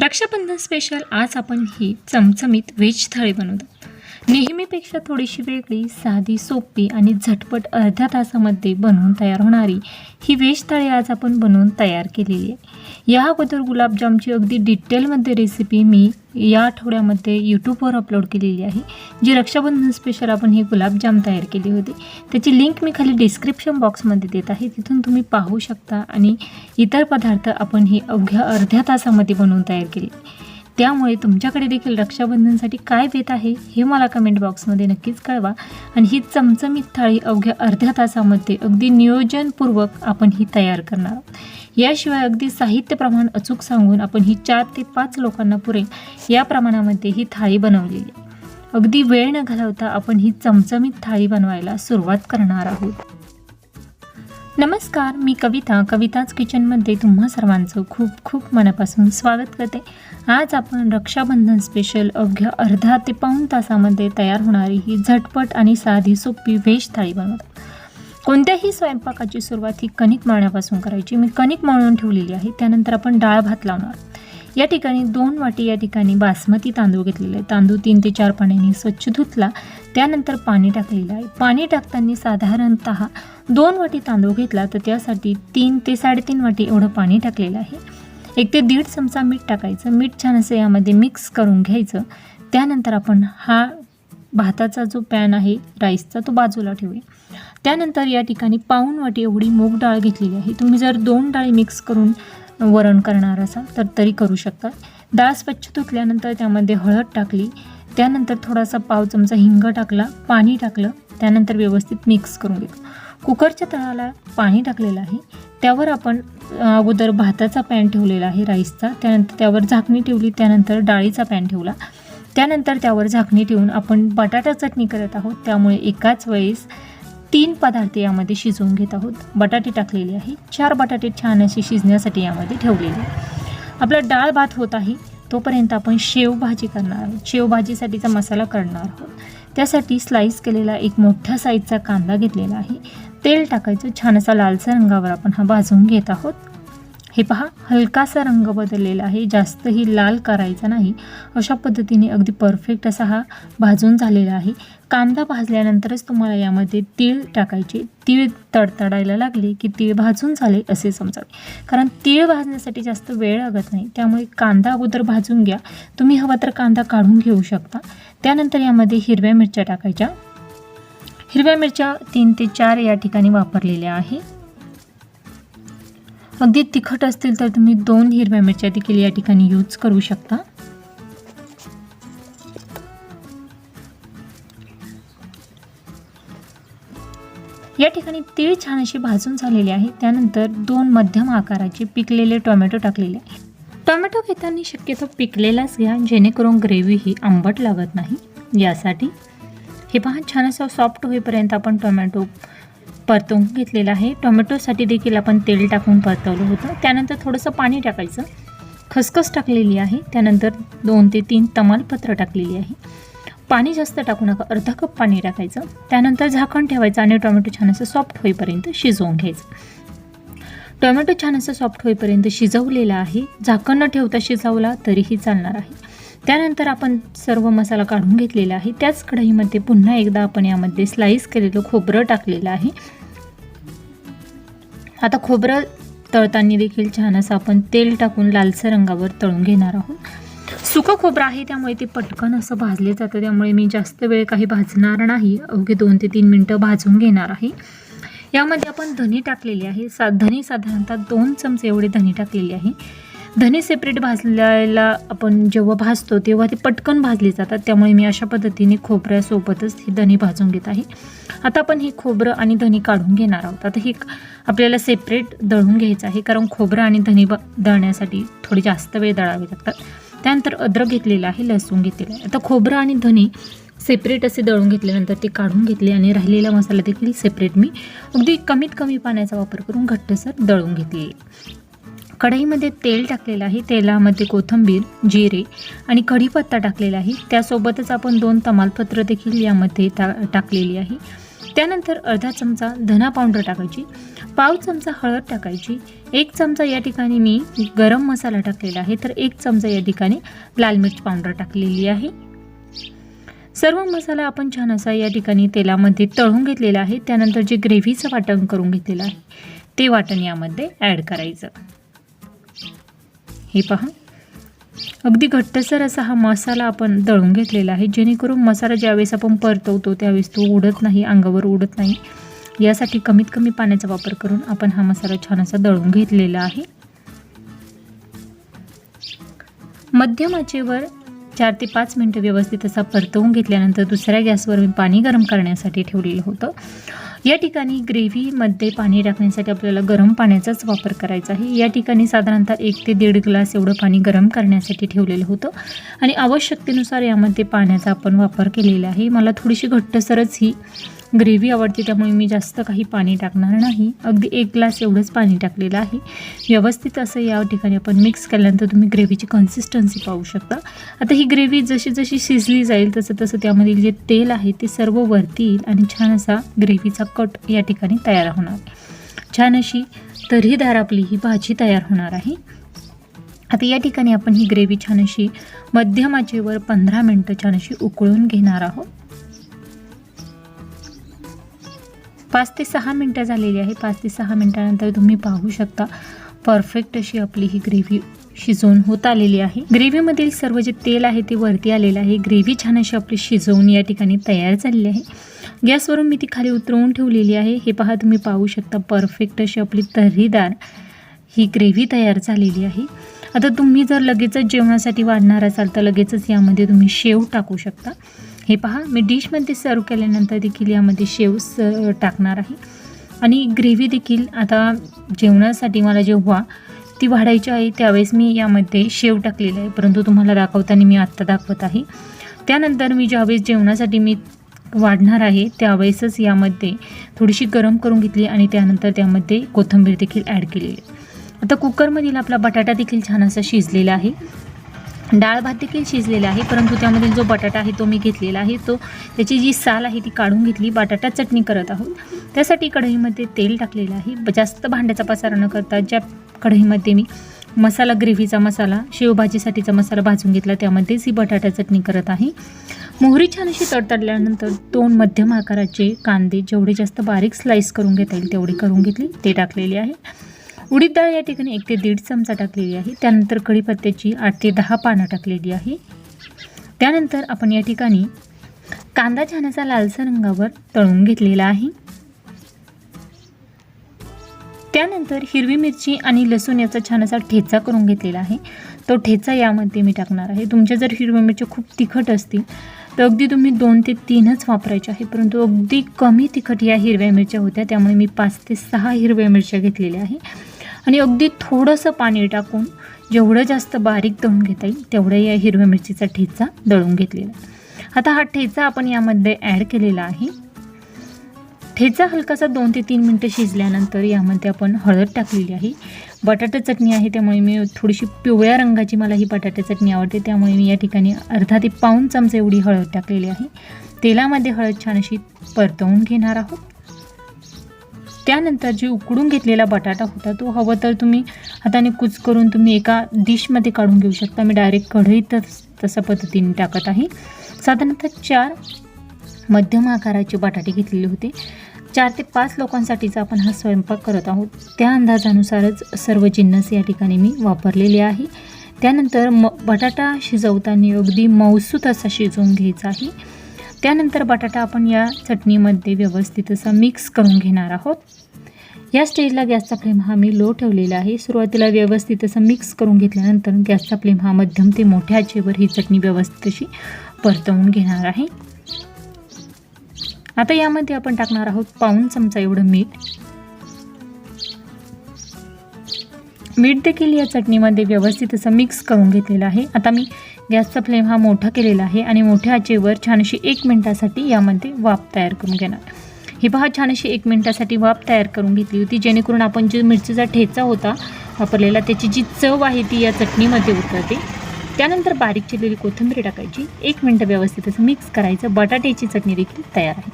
Rakshabandhan special आज आपण ही चमचमीत व्हेज थाळी बनवतो. नेहमीपेक्षा थोडीशी वेगळी साधी सोपी आणि झटपट अर्ध्या तासामध्ये बनवून तयार होणारी ही व्हेज थाळी आज आपण बनवून तयार केलेली आहे. या अगोदर गुलाबजामची अगदी डिटेलमध्ये रेसिपी मी या आठवड्यामध्ये यूट्यूबवर अपलोड केलेली आहे. जी रक्षाबंधन स्पेशल आपण ही गुलाबजाम तयार केली होती. त्याची लिंक मी खाली डिस्क्रिप्शन बॉक्समध्ये देत आहे. तिथून तुम्ही पाहू शकता आणि इतर पदार्थ आपण ही अवघ्या अर्ध्या तासामध्ये बनवून तयार केली त्यामुळे तुमच्याकडे देखील रक्षाबंधनसाठी काय बेत आहे हे मला कमेंट बॉक्समध्ये नक्कीच कळवा. आणि ही चमचमीत थाळी अवघ्या अर्ध्या तासामध्ये अगदी नियोजनपूर्वक आपण ही तयार करणार आहोत. याशिवाय अगदी साहित्य प्रमाण अचूक सांगून आपण ही चार ते पाच लोकांना पुरेल या प्रमाणामध्ये ही थाळी बनवलेली आहे. अगदी वेळ न घालवता आपण ही चमचमीत थाळी बनवायला सुरुवात करणार आहोत. नमस्कार मी कविता. कविताच किचनमध्ये तुम्हा सर्वांचं खूप खूप मनापासून स्वागत करते. आज आपण रक्षाबंधन स्पेशल अवघ्या अर्धा ते पाऊण तासामध्ये तयार होणारी ही झटपट आणि साधी सोपी व्हेज थाळी बनवतो कोणत्याही स्वयंपाकाची सुरुवात ही कणिक मळण्यापासून करायची. मी कणिक मळून ठेवलेली आहे. त्यानंतर आपण डाळ भात लावणार. या ठिकाणी दोन वाटी या ठिकाणी बासमती तांदूळ घेतलेले आहे तांदूळ तीन ते चार पाण्याने स्वच्छ धुतला त्यानंतर पाणी टाकलेलं आहे. पाणी टाकताना साधारणत दोन वाटी तांदूळ घेतला तर त्यासाठी तीन ते साडेतीन वाटी एवढं पाणी टाकलेलं आहे. एक ते दीड चमचा मीठ टाकायचं. मीठ छान असं यामध्ये मिक्स करून घ्यायचं. त्यानंतर आपण हा भाताचा जो पॅन आहे राईसचा तो बाजूला ठेवूया. त्यानंतर या ठिकाणी पाऊण वाटी एवढी मूग डाळ घेतलेली आहे. तुम्ही जर दोन डाळी मिक्स करून वरण करणार असाल तर तरी करू शकता. डाळ स्वच्छ धुतल्यानंतर त्यामध्ये हळद टाकली. त्यानंतर थोडासा पाव चमचा हिंग टाकला पाणी टाकलं. त्यानंतर व्यवस्थित मिक्स करून घेतलं. कुकरच्या तळाला पाणी टाकलेलं आहे. त्यावर आपण अगोदर भाताचा पॅन ठेवलेला आहे राईसचा. त्यानंतर त्यावर झाकणी ठेवली त्यानंतर डाळीचा पॅन ठेवला. त्यानंतर त्यावर झाकणी ठेवून आपण बटाटा चटणी करत आहोत. त्यामुळे एकाच वेळेस तीन पदार्थ यामध्ये शिजवून घेत आहोत. बटाटे टाकलेले आहे. चार बटाटे छान असे शिजण्यासाठी यामध्ये ठेवलेले आपला डाळ भात होत आहे तोपर्यंत आपण शेवभाजी करणार आहोत. शेवभाजीसाठीचा मसाला करणार आहोत. त्यासाठी स्लाईस केलेला एक मोठ्या साईजचा कांदा घेतलेला आहे. तेल टाकायचं. छान असा लालसा रंगावर आपण हा भाजून घेत आहोत. हे पहा हलकासा रंग बदललेला आहे. जास्तही लाल करायचा नाही. अशा पद्धतीने अगदी परफेक्ट असा हा भाजून झालेला आहे. कांदा भाजल्यानंतरच तुम्हाला यामध्ये तीळ टाकायचे. तीळ तडतडायला लागले की तीळ भाजून झाले असे समजावे कारण तीळ भाजण्यासाठी जास्त वेळ लागत नाही. त्यामुळे कांदा अगोदर भाजून घ्या. तुम्ही हवा तर कांदा काढून घेऊ शकता. त्यानंतर यामध्ये हिरव्या मिरच्या टाकायच्या. हिरव्या मिरच्या तीन ते चार या ठिकाणी वापरलेल्या आहे. अगदी तिखट असतील तर तुम्ही दोन हिरव्या मिरच्या देखील या ठिकाणी यूज करू शकता. या ठिकाणी तीळ छान अशी भाजून झालेली आहे. त्यानंतर दोन मध्यम आकाराचे पिकलेले टोमॅटो टाकलेले आहे टोमॅटो घेताना शक्यतो पिकलेलाच घ्या जेणेकरून ग्रेव्ही ही आंबट लागत नाही. यासाठी हे पहा छान असं सॉफ्ट होईपर्यंत आपण टोमॅटो परतवून घेतलेला आहे. टोमॅटोसाठी देखील आपण तेल टाकून परतवलं होतं. त्यानंतर थोडंसं पाणी टाकायचं. खसखस टाकलेली आहे. त्यानंतर दोन ते तीन तमालपत्र टाकलेली आहे. पाणी जास्त टाकू नका. अर्धा कप पाणी टाकायचं. त्यानंतर झाकण ठेवायचं आणि टोमॅटो छान असं सॉफ्ट होईपर्यंत शिजवून घ्यायचं. टोमॅटो छान असं सॉफ्ट होईपर्यंत शिजवलेला आहे. झाकण न ठेवता शिजवला तरीही चालणार आहे. त्यानंतर आपण सर्व मसाला काढून घेतलेला आहे. त्याच कढईमध्ये पुन्हा एकदा आपण यामध्ये स्लाईस केलेलं खोबरं टाकलेलं आहे. आता खोबरं तळताना देखील छान असं आपण तेल टाकून लालसर रंगावर तळून घेणार आहोत. सुकं खोबरं आहे त्यामुळे ते पटकन असं भाजले जातं. त्यामुळे मी जास्त वेळ काही भाजणार नाही. अवघे दोन ते तीन मिनटं भाजून घेणार आहे. यामध्ये आपण धनी टाकलेली आहे. सा धनी साधारणतः दोन चमचे एवढे धनी टाकलेली आहे. धने सेपरेट भाजल्याला आपण जेव्हा भाजतो तेव्हा ते पटकन भाजले जातात. त्यामुळे मी अशा पद्धतीने खोबऱ्यासोबतच हे धने भाजून घेत आहे. आता आपण ही खोबरं आणि धनी काढून घेणार आहोत. आता हे आपल्याला सेपरेट दळून घ्यायचं आहे कारण खोबरं आणि धनी ब दळण्यासाठी थोडी जास्त वेळ दळावे लागतात. त्यानंतर अद्रक घेतलेलं आहे लसूण घेतलेलं आहे. आता खोबरं आणि धने सेपरेट असे दळून घेतल्यानंतर ते काढून घेतले आणि राहिलेला मसाला देखील सेपरेट मी अगदी कमीत कमी पाण्याचा वापर करून घट्टसर दळून घेतले कढईमध्ये तेल टाकलेलं आहे तेलामध्ये कोथिंबीर जिरे आणि कढीपत्ता टाकलेला आहे. त्यासोबतच आपण दोन तमालपत्र देखील यामध्ये टा टाकलेली आहे. त्यानंतर अर्धा चमचा धना पावडर टाकायची पाव चमचा हळद टाकायची एक चमचा या ठिकाणी मी गरम मसाला टाकलेला आहे तर एक चमचा या ठिकाणी लाल मिर्च पावडर टाकलेली आहे. सर्व मसाला आपण छान असा या ठिकाणी तेलामध्ये तळून घेतलेला आहे त्यानंतर जे ग्रेव्हीचं वाटण करून घेतलेलं आहे ते वाटण यामध्ये ॲड करायचं. हे पहा. अगदी घट्टसर असा हा मसाला आपण दळून घेतलेला आहे. जेणेकरून मसाला ज्यावेळेस आपण परतवतो त्यावेळेस तो उडत नाही अंगावर उडत नाही. यासाठी कमीत कमी पाण्याचा वापर करून आपण हा मसाला छान असा दळून घेतलेला आहे. मध्यम आचेवर चार ते पाच मिनटं व्यवस्थित असा परतवून घेतल्यानंतर दुसऱ्या गॅसवर मी पाणी गरम करण्यासाठी ठेवलेलं होतं. या ठिकाणी ग्रेव्हीमध्ये पाणी टाकण्यासाठी आपल्याला गरम पाण्याचाच वापर करायचा आहे. या ठिकाणी साधारणतः एक ते दीड ग्लास एवढं पाणी गरम करण्यासाठी ठेवलेलं होतं. आणि आवश्यकतेनुसार यामध्ये पाण्याचा आपण वापर केलेला आहे. मला थोडीशी घट्टसरच ही ग्रेव्ही आवडते त्यामुळे मी जास्त काही पाणी टाकणार नाही. अगदी एक ग्लास एवढंच पाणी टाकलेलं आहे. व्यवस्थित असं या ठिकाणी आपण मिक्स केल्यानंतर तुम्ही ग्रेव्हीची कन्सिस्टन्सी पाहू शकता. आता ही ग्रेव्ही जशी जशी शिजली जाईल तसं तसं त्यामधील जे तेल आहे ते सर्व वरती येईल आणि छान असा ग्रेव्हीचा कट या ठिकाणी तयार होणार. छान अशी तर्रीदार आपली ही भाजी तयार होणार आहे. आता या ठिकाणी आपण ही ग्रेव्ही छान अशी मध्यम आचेवर पंधरा मिनटं छान अशी उकळून घेणार आहोत. पाच ते सहा मिनटं झालेली आहे. पाच ते सहा मिनटानंतर तुम्ही पाहू शकता परफेक्ट अशी आपली ही ग्रेव्ही शिजवून होत आलेली आहे. ग्रेव्हीमधील सर्व जे तेल आहे ते वरती आलेलं आहे. ग्रेव्ही छान अशी आपली शिजवून या ठिकाणी तयार झालेली आहे. गॅसवरून मी ती खाली उतरवून ठेवलेली आहे. हे पहा तुम्ही पाहू शकता परफेक्ट अशी आपली तर्रीदार ही ग्रेव्ही तयार झालेली आहे. आता तुम्ही जर लगेचच जेवणासाठी वाढणार असाल तर लगेचच यामध्ये तुम्ही शेव टाकू शकता. हे पहा मी डिशमध्ये सर्व केल्यानंतर देखील यामध्ये शेव स टाकणार आहे. आणि ग्रेव्ही देखील आता जेवणासाठी मला जेव्हा ती वाढायची आहे त्यावेळेस मी यामध्ये शेव टाकलेलं आहे. परंतु तुम्हाला दाखवताना मी आत्ता दाखवत आहे. त्यानंतर मी ज्यावेळेस जेवणासाठी मी वाढणार आहे त्यावेळेसच यामध्ये थोडीशी गरम करून घेतली आणि त्यानंतर त्यामध्ये कोथिंबीर देखील ॲड केलेली आता कुकरमधील आपला बटाटा देखील छान असा शिजलेला आहे. डाळ भात देखील शिजलेला आहे परंतु त्यामधील जो बटाटा आहे तो मी घेतलेला आहे. तो त्याची जी साल आहे ती काढून घेतली बटाटा चटणी करत आहोत. त्यासाठी कढईमध्ये तेल टाकलेलं आहे. जास्त भांड्याचा पसारा न करता ज्या कढईमध्ये मी मसाला ग्रेव्हीचा मसाला शेवभाजीसाठीचा मसाला भाजून घेतला त्यामध्येच ही बटाटा चटणी करत आहे. मोहरी छान अशी तडतडल्यानंतर दोन मध्यम आकाराचे कांदे जेवढे जास्त बारीक स्लाईस करून घेता येईल तेवढे करून घेतली. ते टाकलेले आहे. उडीद डाळ या ठिकाणी एक ते दीड चमचा टाकलेली आहे. त्यानंतर कढीपत्त्याची आठ ते दहा पानं टाकलेली आहे. त्यानंतर आपण या ठिकाणी कांदा छानाचा लालसर रंगावर तळून घेतलेला आहे. त्यानंतर हिरवी मिरची आणि लसूण याचा छान असा ठेचा करून घेतलेला आहे. तो ठेचा यामध्ये मी टाकणार आहे. तुमच्या जर हिरव्या मिरच्या खूप तिखट असतील तर अगदी तुम्ही दोन ते तीनच वापरायचे आहे. परंतु अगदी कमी तिखट या हिरव्या मिरच्या होत्या त्यामुळे मी पाच ते सहा हिरव्या मिरच्या घेतलेल्या आहे. आणि अगदी थोडंसं पाणी टाकून जेवढं जास्त बारीक दळून घेता येईल तेवढं या हिरव्या मिरचीचा ठेचा दळून घेतलेला आता हा ठेचा आपण यामध्ये ॲड केलेला आहे. ठेचा हलकासा दोन ते तीन मिनटं शिजल्यानंतर यामध्ये आपण हळद टाकलेली आहे. बटाटा चटणी आहे त्यामुळे मी थोडीशी पिवळ्या रंगाची मला ही बटाटा चटणी आवडते. त्यामुळे मी या ठिकाणी अर्धा ते पाऊन चमचा एवढी हळद टाकलेली आहे. तेलामध्ये हळद छान अशी परतवून घेणार आहोत. त्यानंतर जे उकडून घेतलेला बटाटा होता तो हवं तर तुम्ही हाताने कुच करून तुम्ही एका डिशमध्ये काढून घेऊ शकता. मी डायरेक्ट कढईतच तशा पद्धतीने टाकत आहे. साधारणतः चार मध्यम आकाराचे बटाटे घेतलेले होते. चार ते पाच लोकांसाठीचा आपण हा स्वयंपाक करत आहोत. त्या अंदाजानुसारच सर्व जिन्नस या ठिकाणी मी वापरलेले आहे. त्यानंतर म बटाटा शिजवताना अगदी मौसूत असा शिजवून घ्यायचा आहे. त्यानंतर बटाटा आपण या चटणीमध्ये व्यवस्थित असा मिक्स करून घेणार आहोत. या स्टेजला गॅसचा फ्लेम हा मी लो ठेवलेला आहे. सुरुवातीला व्यवस्थित असं मिक्स करून घेतल्यानंतर गॅसचा फ्लेम हा मध्यम ते मोठ्या आचेवर ही चटणी व्यवस्थित अशी परतवून घेणार आहे. आता यामध्ये आपण टाकणार आहोत पाऊन चमचा एवढं मीठ. मीठ देखील या चटणीमध्ये व्यवस्थित असं मिक्स करून घेतलेलं आहे. आता मी गॅसचा फ्लेम हा मोठा केलेला आहे आणि मोठ्या आचेवर छानशी एक मिनटासाठी यामध्ये वाफ तयार करून घेणार. ही पहा छान अशी एक मिनटासाठी वाफ तयार करून घेतली होती जेणेकरून आपण जो मिरचीचा ठेचा होता वापरलेला त्याची जी चव आहे ती या चटणीमध्ये उतरते. त्यानंतर बारीक चिरलेली कोथिंबीर टाकायची एक मिनटं व्यवस्थित असं मिक्स करायचं बटाट्याची चटणी देखील तयार आहे.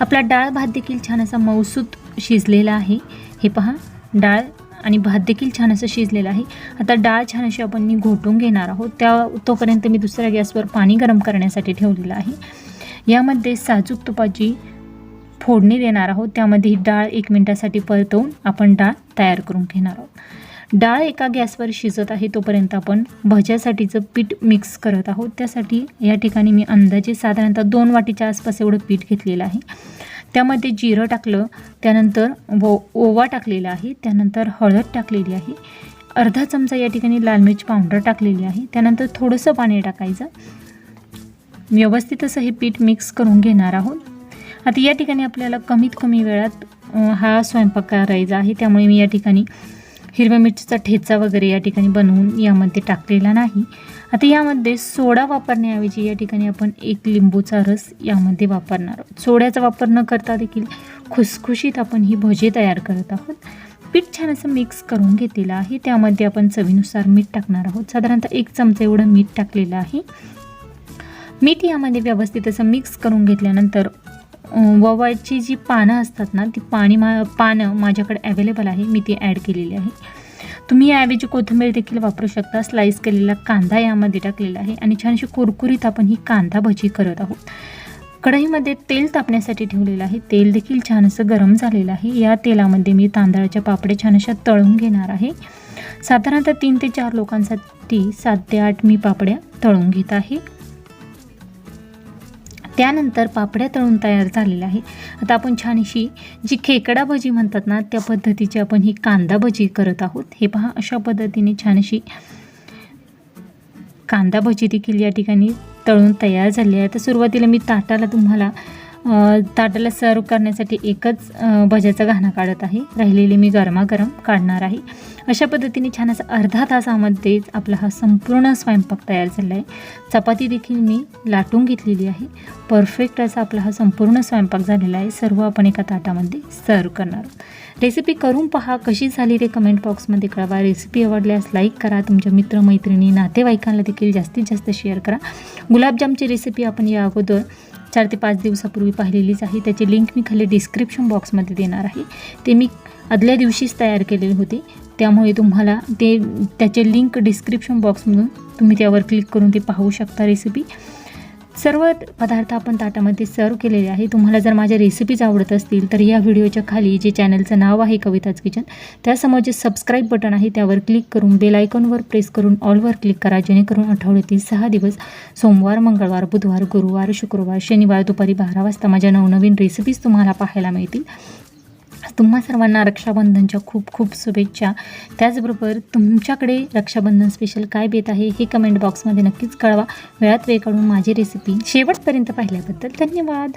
आपला डाळ भात देखील छान असा मौसूत शिजलेला आहे. हे पहा डाळ आणि भात देखील छान असं शिजलेलं आहे. आता डाळ छान अशी आपण नी घोटून घेणार आहोत. त्या तोपर्यंत मी दुसऱ्या गॅसवर पाणी गरम करण्यासाठी ठेवलेलं आहे. यामध्ये साजूक तुपाची फोडणी देणार आहोत. त्यामध्ये डाळ एक मिनटासाठी परतवून आपण डाळ तयार करून घेणार आहोत. डाळ एका गॅसवर शिजत आहे तोपर्यंत आपण भज्यासाठीचं पीठ मिक्स करत आहोत त्यासाठी या ठिकाणी मी अंदाजे साधारणतः दोन वाटीच्या आसपास एवढं पीठ घेतलेलं आहे. त्यामध्ये जिरं टाकलं त्यानंतर वो ओवा टाकलेला आहे त्यानंतर हळद टाकलेली आहे अर्धा चमचा या ठिकाणी लाल मिर्च पावडर टाकलेली आहे त्यानंतर थोडंसं पाणी टाकायचं. व्यवस्थित असं हे पीठ मिक्स करून घेणार आहोत. आता या ठिकाणी आपल्याला कमीत कमी वेळात हा स्वयंपाक करायचा आहे त्यामुळे मी या ठिकाणी हिरव्या मिरचीचा ठेचा वगैरे या ठिकाणी बनवून यामध्ये टाकलेला नाही. आता यामध्ये सोडा वापरण्याऐवजी या ठिकाणी आपण एक लिंबूचा रस यामध्ये वापरणार आहोत. सोड्याचा वापर न करता देखील खुसखुशीत आपण ही भजी तयार करत आहोत. पीठ छान असं मिक्स करून घेतलेलं आहे. त्यामध्ये आपण चवीनुसार मीठ टाकणार आहोत. साधारणतः एक चमचा एवढं मीठ टाकलेलं आहे. मीठ यामध्ये व्यवस्थित असं मिक्स करून घेतल्यानंतर ववाची जी पानं असतात ना ती पाणी मा पानं माझ्याकडे अवेलेबल आहे मी ती ॲड केलेली आहे. तुम्ही याऐवजी कोथिंबीर देखील वापरू शकता स्लाईस केलेला कांदा यामध्ये टाकलेला आहे आणि छान अशी कुरकुरीत आपण ही कांदा भजी करत आहोत. कढईमध्ये तेल तापण्यासाठी ठेवलेलं आहे तेल देखील छान असं गरम झालेलं आहे. या तेलामध्ये मी तांदळाच्या पापड्या छान अशा तळून घेणार आहे. साधारणतः तीन ते चार लोकांसाठी सात ते आठ मी पापड्या तळून घेत आहे. त्यानंतर पापड्या तळून तयार झालेल्या आहे. आता आपण छानशी जी खेकडा भजी म्हणतात ना त्या पद्धतीची आपण ही कांदा भजी करत आहोत. हे पहा अशा पद्धतीने छानशी कांदा भजी देखील या ठिकाणी तळून तयार झाली आहे. तर सुरुवातीला मी ताटाला तुम्हाला ताटाला सर्व करण्यासाठी एकच भज्याचं भज्याचा घाणा काढत आहे. राहिलेली मी गरमागरम काढणार आहे. अशा पद्धतीने छान असा अर्धा तासामध्ये आपला हा संपूर्ण स्वयंपाक तयार झाला आहे चपाती देखील मी लाटून घेतलेली आहे. परफेक्ट असा आपला हा संपूर्ण स्वयंपाक झालेला आहे. सर्व आपण एका ताटामध्ये सर्व करणार आहोत. रेसिपी करून पहा कशी झाली ते कमेंट बॉक्समध्ये कळवा. रेसिपी आवडल्यास लाईक करा. तुमच्या मित्रमैत्रिणी नातेवाईकांना देखील जास्तीत जास्त शेअर करा. गुलाबजामची रेसिपी आपण या अगोदर चार ते पाच दिवसापूर्वी पाहिलेलीच आहे. त्याची लिंक मी खाली डिस्क्रिप्शन बॉक्समध्ये देणार आहे. ते मी आदल्या दिवशीच तयार केलेले होते. त्यामुळे तुम्हाला ते त्याचे लिंक डिस्क्रिप्शन बॉक्समधून तुम्ही त्यावर क्लिक करून ते पाहू शकता रेसिपी सर्व पदार्थ आपण ताटामध्ये सर्व केलेले आहे तुम्हाला जर माझ्या रेसिपीज आवडत असतील तर या व्हिडिओच्या खाली जे चॅनलचं नाव आहे कविताज किचन त्यासमोर जे सबस्क्राईब बटन आहे त्यावर क्लिक करून बेल आयकॉनवर प्रेस करून ऑलवर क्लिक करा जेणेकरून आठवड्यातील सहा दिवस सोमवार मंगळवार बुधवार गुरुवार शुक्रवार शनिवार दुपारी बारा वाजता माझ्या नवनवीन रेसिपीज तुम्हाला पाहायला मिळतील. तुम्हा सर्वांना रक्षाबंधनच्या खूप खूप शुभेच्छा. त्याचबरोबर तुमच्याकडे रक्षाबंधन स्पेशल काय बेत आहे हे कमेंट बॉक्समध्ये नक्कीच कळवा. वेळात वेळ काढून माझी रेसिपी शेवटपर्यंत पाहिल्याबद्दल धन्यवाद.